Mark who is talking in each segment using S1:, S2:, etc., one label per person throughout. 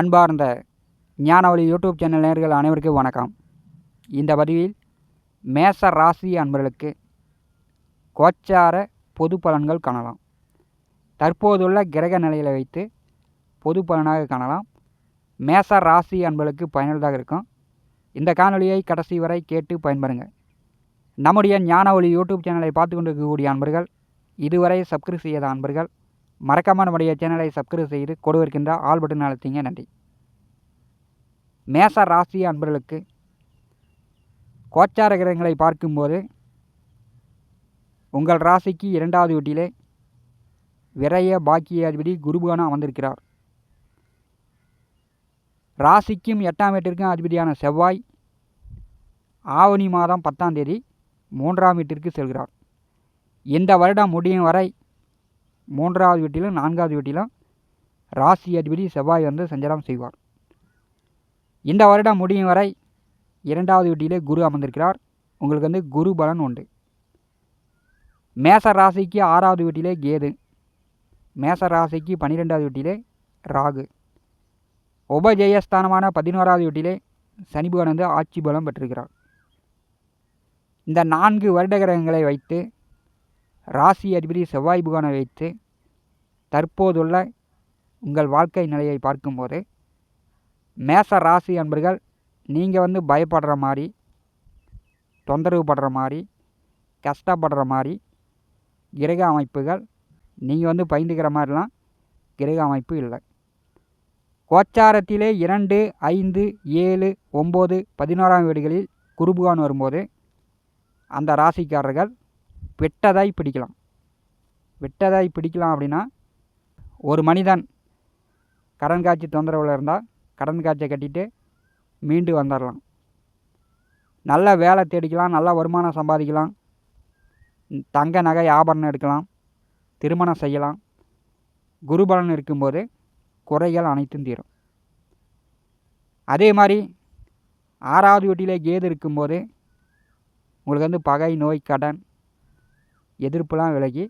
S1: அன்பார்ந்த ஞானவழி YouTube channel நேர்கள் அனைவருக்கும் வணக்கம். இந்த பதிவில் மேச ராசி அன்பர்களுக்கு கோச்சார பொது பலன்கள் காணலாம். தற்போதுள்ள கிரக நிலையில் வைத்து பொது பலனாக காணலாம். மேச ராசி அன்பர்களுக்கு பயனுள்ளதாக இருக்கும். இந்த காணொலியை கடைசி வரை கேட்டு பயன்பெறுங்க. நம்முடைய ஞானவழி யூடியூப் சேனலை பார்த்து கொண்டிருக்கக்கூடிய அன்பர்கள் இதுவரை சப்ஸ்கிரைப் செய்யாத அன்பர்கள் மறக்காமல் நம்முடைய சேனலை சப்ஸ்கிரைப் செய்து கொடுவிருக்கின்ற ஆல் பட்டன் அழுத்திங்க. நன்றி. மேச ராசி அன்பர்களுக்கு கோச்சார கிரகங்களை பார்க்கும்போது உங்கள் ராசிக்கு இரண்டாவது வீட்டிலே விரைய பாக்கியாதிபதி குருபகவான் அமர்ந்திருக்கிறார். ராசிக்கும் எட்டாம் வீட்டிற்கும் அதிபதியான செவ்வாய் ஆவணி மாதம் பத்தாம் தேதி மூன்றாம் வீட்டிற்கு செல்கிறார். இந்த வருடம் முடியும் வரை மூன்றாவது வீட்டிலும் நான்காவது வீட்டிலும் ராசி அதிபதி செவ்வாய் வந்து சஞ்சாரம் செய்வார். இந்த வருடம் முடியும் வரை இரண்டாவது வீட்டிலே குரு அமர்ந்திருக்கிறார். உங்களுக்கு வந்து குரு பலன் உண்டு. மேச ராசிக்கு ஆறாவது வீட்டிலே கேது. மேச ராசிக்கு பன்னிரெண்டாவது வீட்டிலே ராகு. உபஜெயஸ்தானமான பதினோராவது வீட்டிலே சனி பகவான் வந்து ஆட்சி பலம் பெற்றிருக்கிறார். இந்த நான்கு வருட கிரகங்களை வைத்து ராசி அதிபதி செவ்வாய் புகானை வைத்து தற்போதுள்ள உங்கள் வாழ்க்கை நிலையை பார்க்கும்போது மேச ராசி அன்பர்கள் நீங்கள் வந்து பயப்படுற மாதிரி தொந்தரவு படுற மாதிரி கஷ்டப்படுற மாதிரி கிரக அமைப்புகள் நீங்கள் வந்து பயந்துக்கிற மாதிரிலாம் கிரக அமைப்பு இல்லை. கோச்சாரத்திலே இரண்டு ஐந்து ஏழு ஒம்பது பதினோராம் வீடுகளில் குருபுகான் வரும்போது அந்த ராசிக்காரர்கள் வெட்டதாய் பிடிக்கலாம். வெட்டதாய் பிடிக்கலாம் அப்படின்னா ஒரு மனிதன் கடன் காட்சி தொந்தரவில் இருந்தால் கடன் காட்சியை கட்டிட்டு மீண்டு வந்துடலாம். நல்ல வேலை தேடிக்கலாம் நல்ல வருமானம் சம்பாதிக்கலாம். தங்க நகை ஆபரணம் எடுக்கலாம் திருமணம் செய்யலாம். குருபலன் இருக்கும்போது குறைகள் அனைத்தும் தீரும். அதே மாதிரி ஆறாவது வீட்டிலே கேது இருக்கும்போது உங்களுக்கு வந்து பகை நோய் கடன் எதிர்ப்புலாம் விலகி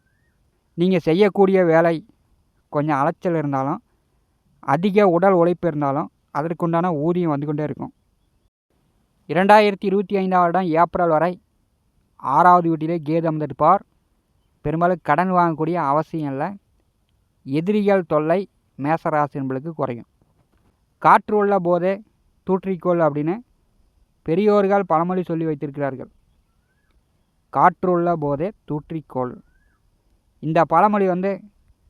S1: நீங்கள் செய்யக்கூடிய வேலை கொஞ்சம் அலைச்சல் இருந்தாலும் அதிக உடல் உழைப்பு இருந்தாலும் அதற்குண்டான ஊதியம் வந்து கொண்டே இருக்கும். இரண்டாயிரத்தி இருபத்தி ஐந்தாம் வருடம் ஏப்ரல் வரை ஆறாவது வீட்டிலே கேது அமர்ந்திருப்பார். பெரும்பாலும் கடன் வாங்கக்கூடிய அவசியம் இல்லை. எதிரிகள் தொல்லை மேசராசி என்பளுக்கு குறையும். காற்று உள்ள போதே தூற்றிக்கோள் அப்படின்னு பெரியோர்கள் பழமொழி சொல்லி வைத்திருக்கிறார்கள். காற்றுள்ள போதே தூற்றிக்கோள். இந்த பழமொழி வந்து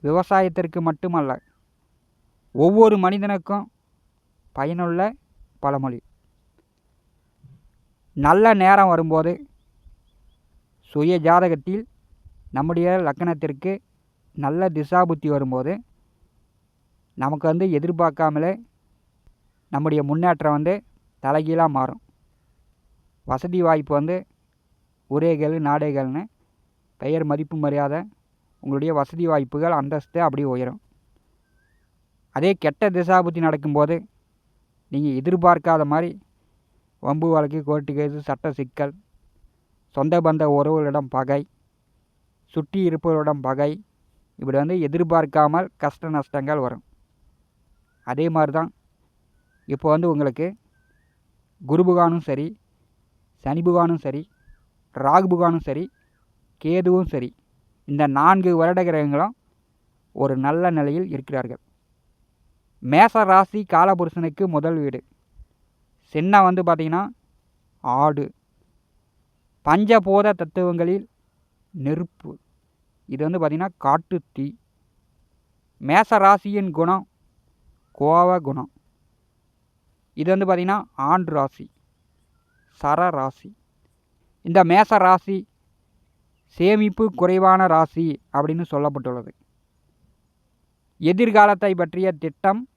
S1: விவசாயத்திற்கு மட்டுமல்ல ஒவ்வொரு மனிதனுக்கும் பயனுள்ள பழமொழி. நல்ல நேரம் வரும்போது சுய ஜாதகத்தில் நம்முடைய லக்கணத்திற்கு நல்ல திசாபுத்தி வரும்போது நமக்கு வந்து எதிர்பார்க்காமலே நம்முடைய முன்னேற்றம் வந்து தலைகீழாக மாறும். வசதி வாய்ப்பு வந்து உரைகள் நாடைகள்னு பெயர் மதிப்பு மரியாதை உங்களுடைய வசதி வாய்ப்புகள் அந்தஸ்து அப்படி உயரும். அதே கெட்ட திசாபுத்தி நடக்கும்போது நீங்கள் எதிர்பார்க்காத மாதிரி வம்பு வழக்கு கோர்ட்டு கேஸு சட்ட சிக்கல் சொந்த பந்த உறவுகளிடம் பகை சுற்றி இருப்பவரிடம் பகை இப்படி வந்து எதிர்பார்க்காமல் கஷ்ட நஷ்டங்கள் வரும். அதே மாதிரி தான் இப்போ வந்து உங்களுக்கு குரு புகானும் சரி சனி புகானும் சரி ராகு புகானும் சரி கேதுவும் சரி இந்த நான்கு வருட கிரகங்களும் ஒரு நல்ல நிலையில் இருக்கிறார்கள். மேச ராசி காலபுருஷனுக்கு முதல் வீடு. சின்ன வந்து பார்த்திங்கன்னா ஆடு. பஞ்சபோத தத்துவங்களில் நெருப்பு. இது வந்து பார்த்திங்கன்னா காட்டு தீ. மேச ராசியின் குணம் கோவ குணம். இது வந்து பார்த்திங்கன்னா ஆண் ராசி சர ராசி. இந்த மேச ராசி சேமிப்பு குறைவான ராசி அப்படின்னு சொல்லப்பட்டுள்ளது. எதிர்காலத்தை பற்றிய திட்டம்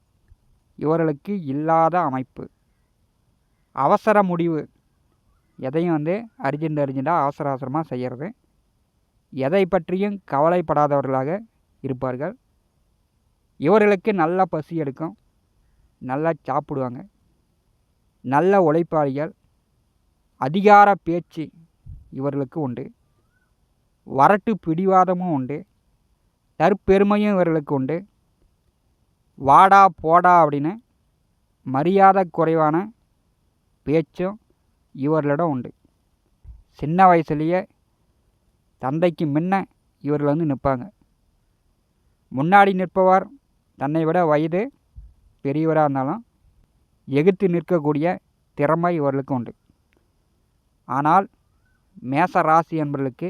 S1: இவர்களுக்கு இல்லாத அமைப்பு. அவசர முடிவு. எதையும் வந்து அர்ஜென்ட் அர்ஜெண்ட்டாக அவசர அவசரமாக செய்கிறது எதை பற்றியும் கவலைப்படாதவர்களாக இருப்பார்கள். இவர்களுக்கு நல்ல பசி எடுக்கும். நல்லா சாப்பிடுவாங்க. நல்ல உழைப்பாளிகள். அதிகார பேச்சு இவர்களுக்கு உண்டு. வரட்டு பிடிவாதமும் உண்டு. தற்பெருமையும் இவர்களுக்கு உண்டு. வாடா போடா அப்படின்னு மரியாதை குறைவான பேச்சும் இவர்களிடம் உண்டு. சின்ன வயசுலேயே தந்தைக்கு முன்ன இவர்கள் வந்து நிற்பாங்க. முன்னாடி நிற்பவர் தன்னை விட வயது பெரியவராக இருந்தாலும் எகுத்து நிற்கக்கூடிய திறமை இவர்களுக்கு உண்டு. ஆனால் மேச ராசி என்பவர்களுக்கு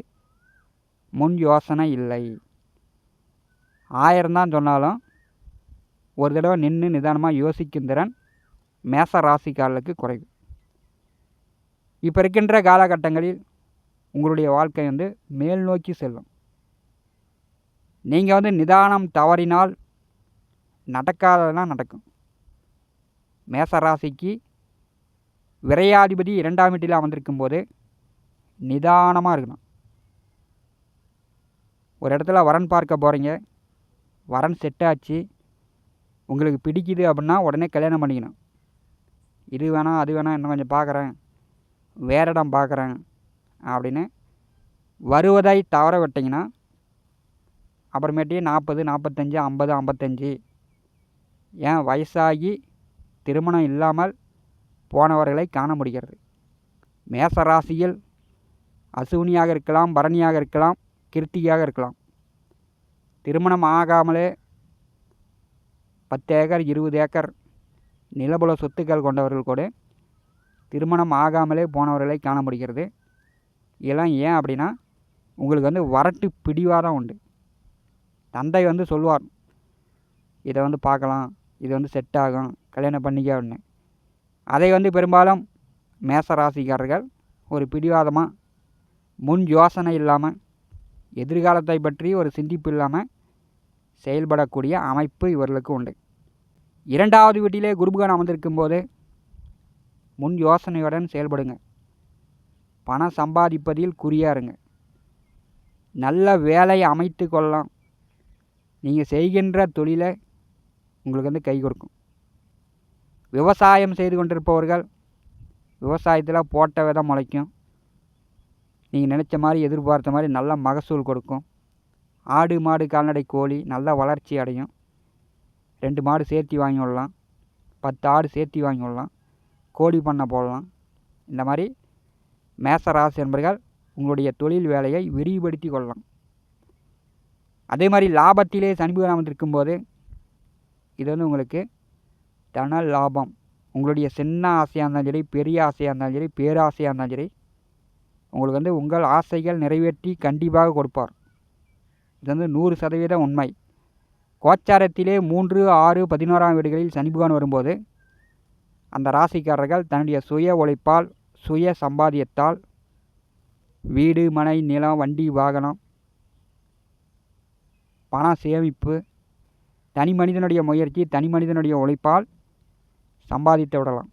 S1: முன் யோசனை இல்லை. ஆயிரம் தான் சொன்னாலும் ஒரு தடவை நின்று நிதானமாக யோசிக்கும் திறன் மேச ராசிக்காரர்களுக்கு குறைவு. இப்போ இருக்கின்ற காலகட்டங்களில் உங்களுடைய வாழ்க்கை வந்து மேல் நோக்கி செல்லும். நீங்கள் வந்து நிதானம் தவறினால் நடக்காததெல்லாம் நடக்கும். மேசராசிக்கு விரையாதிபதி இரண்டாம் வீட்டில் அமர்ந்திருக்கும் போது நிதானமாக இருக்கணும். ஒரு இடத்துல வரன் பார்க்க போகிறீங்க வரன் செட் ஆச்சு. உங்களுக்கு பிடிக்குது அப்படின்னா உடனே கல்யாணம் பண்ணிக்கணும். இது வேணாம் அது வேணாம் இன்னும் கொஞ்சம் பார்க்குறேன். வேறு இடம் பார்க்குறேன் அப்படின்னு வருவதை தவற விட்டிங்கன்னா அப்புறமேட்டி நாற்பது நாற்பத்தஞ்சு ஐம்பது ஐம்பத்தஞ்சு. ஏன்? வயசாகி திருமணம் இல்லாமல் போனவர்களை காண முடிகிறது. மேச ராசியில் அசுவினியாக இருக்கலாம் பரணியாக இருக்கலாம் கிருத்தியாக இருக்கலாம். திருமணம் ஆகாமலே பத்து ஏக்கர் இருபது ஏக்கர் நிலபுல சொத்துக்கள் கொண்டவர்கள் கூட திருமணம் ஆகாமலே போனவர்களை காண முடிகிறது. இதெல்லாம் ஏன் அப்படின்னா உங்களுக்கு வந்து வரட்டு பிடிவாதம் உண்டு. தந்தை வந்து சொல்லுவார் இதை வந்து பார்க்கலாம் இது வந்து செட் ஆகும் கல்யாணம் பண்ணிக்க அப்படின்னு. அதை வந்து பெரும்பாலும் மேச ராசிக்காரர்கள் ஒரு பிடிவாதமாக முன் யோசனை இல்லாமல் எதிர்காலத்தை பற்றி ஒரு சிந்திப்பு இல்லாமல் செயல்படக்கூடிய அமைப்பு இவர்களுக்கு உண்டு. இரண்டாவது வீட்டிலே குருபுகான் அமர்ந்திருக்கும் போது முன் யோசனையுடன் செயல்படுங்க. பணம் சம்பாதிப்பதில் குறியாக இருங்க நல்ல வேலையை அமைத்து கொள்ளலாம். நீங்கள் செய்கின்ற தொழிலை உங்களுக்கு வந்து கை கொடுக்கும். விவசாயம் செய்து கொண்டிருப்பவர்கள் விவசாயத்தில் போட்ட விதை முளைக்கும். நீங்கள் நினச்ச மாதிரி எதிர்பார்த்த மாதிரி நல்ல மகசூல் கொடுக்கும். ஆடு மாடு கால்நடை கோழி நல்ல வளர்ச்சி அடையும். ரெண்டு மாடு சேர்த்தி வாங்கி விடலாம். பத்து ஆடு சேர்த்தி வாங்கி விடலாம். கோழி பண்ணை போடலாம். இந்த மாதிரி மேச ராசி என்பர்கள் உங்களுடைய தொழில் வேலையை விரிவுபடுத்தி கொள்ளலாம். அதே மாதிரி லாபத்திலே சனி பகவான் இது வந்து உங்களுக்கு தன லாபம். உங்களுடைய சின்ன ஆசையாக இருந்தாலும் சரி பெரிய ஆசையாக இருந்தாலும் சரி பேராசையாக இருந்தாலும் சரி உங்களுக்கு வந்து உங்கள் ஆசைகள் நிறைவேற்றி கண்டிப்பாக கொடுப்பார். இது வந்து நூறு சதவீதம் உண்மை. கோச்சாரத்திலே மூன்று ஆறு பதினோராம் வீடுகளில் சனி பகவான் வரும்போது அந்த ராசிக்காரர்கள் தன்னுடைய சுய உழைப்பால் சுய சம்பாதியத்தால் வீடு மனை நிலம் வண்டி வாகனம் பண சேமிப்பு தனி மனிதனுடைய முயற்சி தனி மனிதனுடைய உழைப்பால் சம்பாதித்து விடலாம்.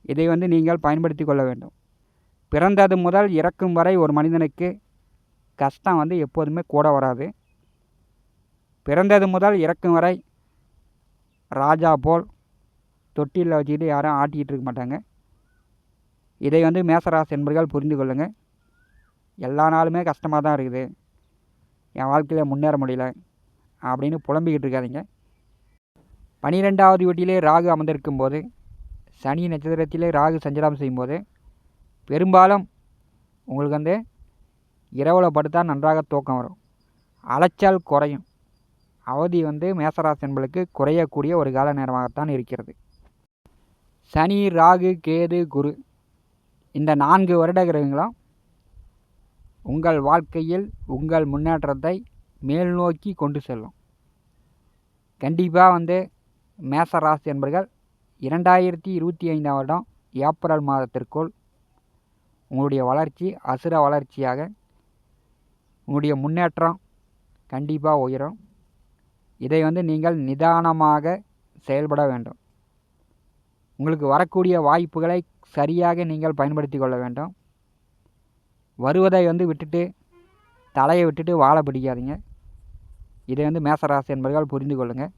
S1: இதை வந்து நீங்கள் பயன்படுத்தி கொள்ள வேண்டும். பிறந்தது முதல் இறக்கும் வரை ஒரு மனிதனுக்கு கஷ்டம் வந்து எப்போதுமே கூட வராது. பிறந்தது முதல் இறக்கும் வரை ராஜா போல் தொட்டிலில் வச்சுக்கிட்டு யாரும் ஆட்டிக்கிட்டு இருக்க மாட்டாங்க. இதை வந்து மேசராசி என்பர்கள் புரிந்து கொள்ளுங்கள் எல்லா நாளுமே கஷ்டமாக தான் இருக்குது. என் வாழ்க்கையில் முன்னேற முடியல அப்படின்னு புலம்பிக்கிட்டு இருக்காதிங்க. பனிரெண்டாவது வீட்டிலே ராகு அமர்ந்திருக்கும் போது சனி நட்சத்திரத்திலே ராகு சஞ்சலம் செய்யும்போது பெரும்பாலும் உங்களுக்கு வந்து இரவில் படுத்தால் நன்றாக தூக்கம் வரும். அலைச்சல் குறையும். அவதி வந்து மேசராசி என்பளுக்கு குறையக்கூடிய ஒரு கால நேரமாகத்தான் இருக்கிறது. சனி ராகு கேது குரு இந்த நான்கு வருட கிரகங்களும் உங்கள் வாழ்க்கையில் உங்கள் முன்னேற்றத்தை மேல் நோக்கி கொண்டு செல்லும். கண்டிப்பாக வந்து மேசராசி என்பர்கள் இரண்டாயிரத்தி இருபத்தி ஐந்தாம் வருடம் ஏப்ரல் மாதத்திற்குள் உங்களுடைய வளர்ச்சி அசுர வளர்ச்சியாக உங்களுடைய முன்னேற்றம் கண்டிப்பாக உயரும். இதை வந்து நீங்கள் நிதானமாக செயல்பட வேண்டும். உங்களுக்கு வரக்கூடிய வாய்ப்புகளை சரியாக நீங்கள் பயன்படுத்தி கொள்ள வேண்டும். வருவதை வந்து விட்டுட்டு தலையை விட்டுட்டு வாழை பிடிக்காதீங்க. இதை வந்து மேசராசி என்பவர்கள் புரிந்து கொள்ளுங்கள்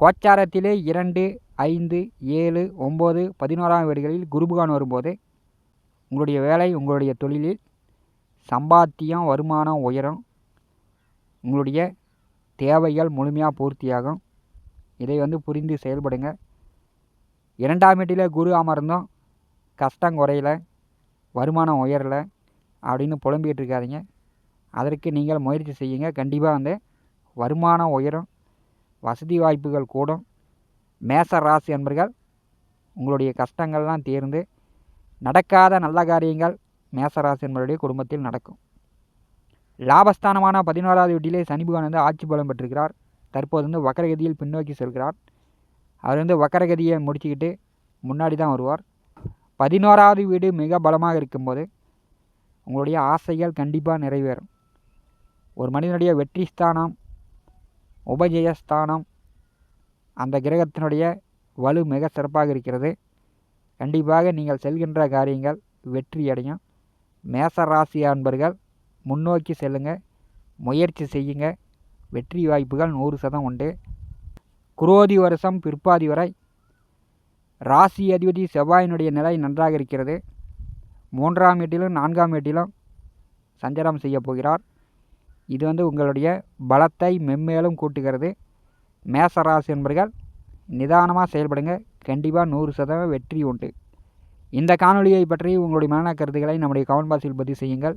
S1: கோச்சாரத்திலே இரண்டு ஐந்து ஏழு ஒம்பது பதினோராம் வீடுகளில் குருபகான் வரும்போது உங்களுடைய வேலை உங்களுடைய தொழிலில் சம்பாத்தியம் வருமானம் உயரும். உங்களுடைய தேவைகள் முழுமையாக பூர்த்தியாகும். இதை வந்து புரிந்து செயல்படுங்க. இரண்டாம் வீட்டில் குரு அமர்ந்தும். கஷ்டம் குறையல. வருமானம் உயரலை. அப்படின்னு புலம்பிகிட்டு இருக்காதீங்க. அதற்கு நீங்கள் முயற்சி செய்யுங்க. கண்டிப்பாக வந்து வருமானம் உயரும். வசதி வாய்ப்புகள் கூடும். மேச ராசி என்பர்கள் உங்களுடைய கஷ்டங்கள்லாம் தீர்ந்து நடக்காத நல்ல காரியங்கள் மேசராசி என்பவருடைய குடும்பத்தில் நடக்கும். லாபஸ்தானமான பதினோராவது வீட்டிலே சனி பகவான் வந்து ஆட்சி பலம் பெற்றிருக்கிறார். தற்போது வந்து வக்கரகதியில் பின்னோக்கி செல்கிறார். அவர் வந்து வக்கரகதியை முடிச்சுக்கிட்டு முன்னாடி தான் வருவார். பதினோராவது வீடு மிக பலமாக இருக்கும்போது உங்களுடைய ஆசைகள் கண்டிப்பாக நிறைவேறும். ஒரு மனிதனுடைய வெற்றி ஸ்தானம் உபஜயஸ்தானம் அந்த கிரகத்தினுடைய வலு மிக சிறப்பாக இருக்கிறது. கண்டிப்பாக நீங்கள் செல்கின்ற காரியங்கள் வெற்றி அடையும் மேச ராசி அன்பர்கள் முன்னோக்கி செல்லுங்கள் முயற்சி செய்யுங்க. வெற்றி வாய்ப்புகள் நூறு சதம் உண்டு. குரோதி வருஷம் பிற்பாதி வரை. ராசி அதிபதி செவ்வாயினுடைய நிலை நன்றாக இருக்கிறது. மூன்றாம் வீட்டிலும் நான்காம் வீட்டிலும் சஞ்சாரம் செய்ய போகிறார். இது வந்து உங்களுடைய பலத்தை மென்மேலும் கூட்டுகிறது. மேசராசி என்பர்கள் நிதானமாக செயல்படுங்க. கண்டிப்பாக நூறு சதவீதம் வெற்றி உண்டு. இந்த காணொலியை பற்றி உங்களுடைய மன கருத்துக்களை நம்முடைய கமெண்ட் பாக்ஸில் பதிவு செய்யுங்கள்.